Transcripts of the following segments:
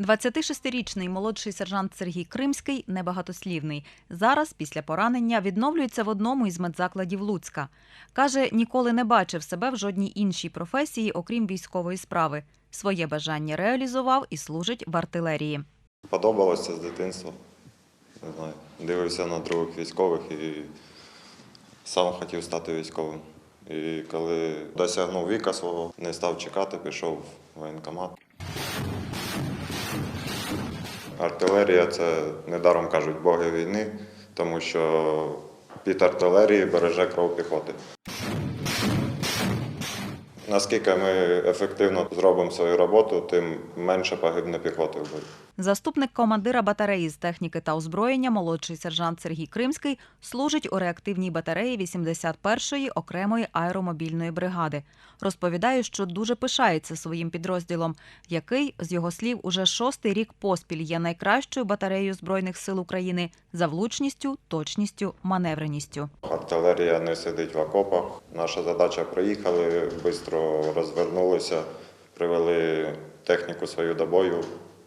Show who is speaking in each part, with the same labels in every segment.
Speaker 1: 26-річний молодший сержант Сергій Кримський небагатослівний. Зараз, після поранення, відновлюється в одному із медзакладів Луцька. Каже, ніколи не бачив себе в жодній іншій професії, окрім військової справи. Своє бажання реалізував і служить в артилерії.
Speaker 2: Подобалося з дитинства. Не знаю. Дивився на других військових і сам хотів стати військовим. І коли досягнув віка свого, не став чекати, пішов в воєнкомат. Артилерія це недаром кажуть боги війни, тому що під артилерією береже кров піхоти. Наскільки ми ефективно зробимо свою роботу, тим менше погибне піхоти в бою.
Speaker 1: Заступник командира батареї з техніки та озброєння, молодший сержант Сергій Кримський, служить у реактивній батареї 81-ї окремої аеромобільної бригади. Розповідає, що дуже пишається своїм підрозділом, який, з його слів, уже шостий рік поспіль є найкращою батареєю збройних сил України за влучністю, точністю, маневреністю.
Speaker 2: Артилерія не сидить в окопах. Наша задача приїхали, швидко розвернулися, привели техніку свою до бою,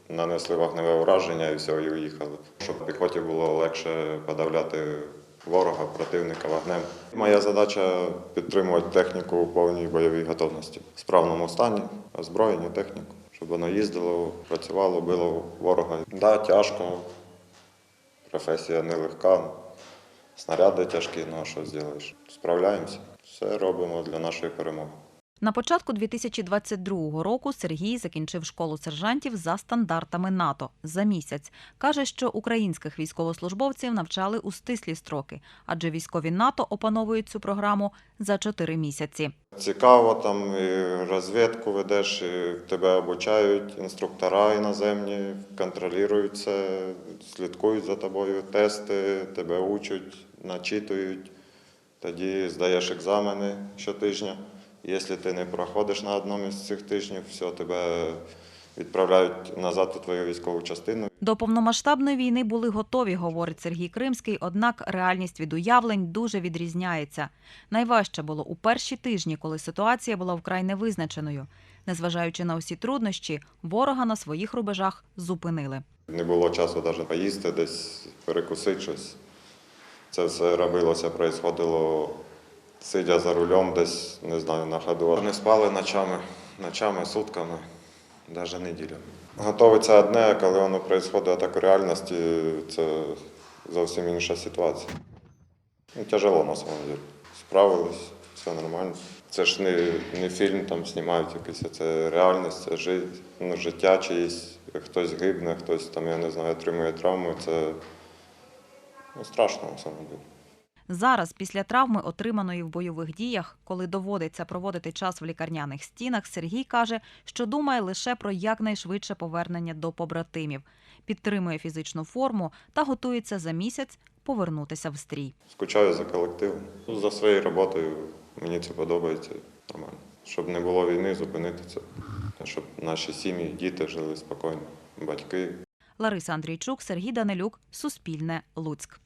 Speaker 2: нанесли вогневе ураження і все, і уїхали. Щоб піхоті було легше подавляти ворога, противника вогнем. Моя задача підтримувати техніку у повній бойовій готовності, в справному стані, озброєння техніку, щоб воно їздило, працювало, било ворога. Да, тяжко, професія нелегка. Снаряди тяжкі, ну а що зробиш? Справляємося. Все робимо для нашої перемоги.
Speaker 1: На початку 2022 року Сергій закінчив школу сержантів за стандартами НАТО за місяць. Каже, що українських військовослужбовців навчали у стислі строки, адже військові НАТО опановують цю програму за 4 місяці.
Speaker 2: Цікаво, там і розвідку ведеш, і тебе обучають інструктора іноземні, контролюють це, слідкують за тобою, тести, тебе учать, начитують. Тоді здаєш екзамени щотижня. Якщо ти не проходиш на одному із цих тижнів, все, тебе відправляють назад у твою військову частину.
Speaker 1: До повномасштабної війни були готові, говорить Сергій Кримський. Однак реальність від уявлень дуже відрізняється. Найважче було у перші тижні, коли ситуація була вкрай невизначеною. Незважаючи на усі труднощі, ворога на своїх рубежах зупинили.
Speaker 2: Не було часу навіть поїсти, десь перекусити щось. Це все робилося, происходило сидя за рулем, десь, не знаю, на ходу. Не спали ночами, ночами, сутками, навіть неділями. Готовиться одне, а коли воно відбувається так у реальності, це зовсім інша ситуація. Ну, тяжело на самом деле. Справились, все нормально. Це ж не, не фільм там знімають якийсь, це реальність, це жит, ну, життя чиїсь. Хтось гибне, хтось там, я не знаю, отримує травми. Це ну, страшно на самом деле.
Speaker 1: Зараз, після травми, отриманої в бойових діях, коли доводиться проводити час в лікарняних стінах, Сергій каже, що думає лише про якнайшвидше повернення до побратимів, підтримує фізичну форму та готується за місяць повернутися в стрій.
Speaker 2: Скучаю за колективом. За своєю роботою мені це подобається нормально. Щоб не було війни, зупинити це. Щоб наші сім'ї, діти жили спокійно, батьки.
Speaker 1: Лариса Андрійчук, Сергій Данилюк, Суспільне, Луцьк.